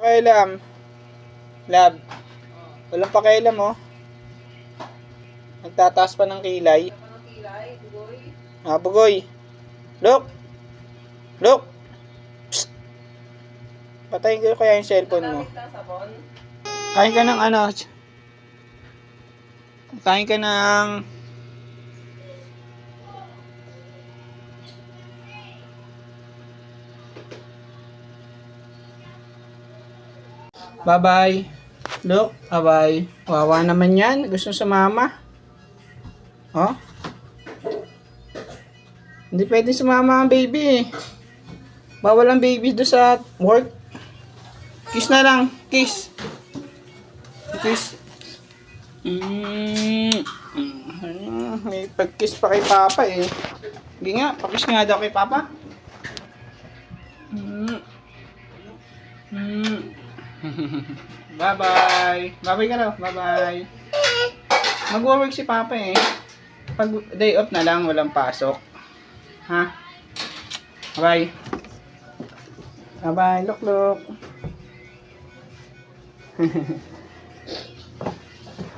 Pakialam. Lab. Walang pakialam oh. Nagtataas pa ng kilay. Ah, bugoy. Look! Look! Psst! Patayin ko kaya yung cellphone mo. Kain ka ng ano? Kain ka ng... Bye-bye. Look, bye-bye. Wawa naman yan. Gusto sumama. Oh? Hindi pwede sumama ang baby eh. Bawal ang baby do sa work. Kiss na lang. Kiss. Kiss. Mm. May pag-kiss pa kay Papa eh. Hindi nga, pakiss nga daw kay Papa. Mm. Mm. Bye-bye. Bye-bye ka daw. Bye-bye. Mag-work si Papa eh. Pag day off na lang, walang pasok. Ha? Bye. Bye-bye. Look, look.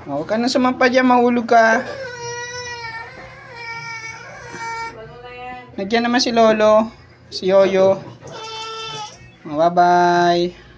Oh, Huwag ka na sumampa dyan, mahulog ka. Na yan? Nagyan naman si Lolo, si Yoyo. Oh, bye-bye.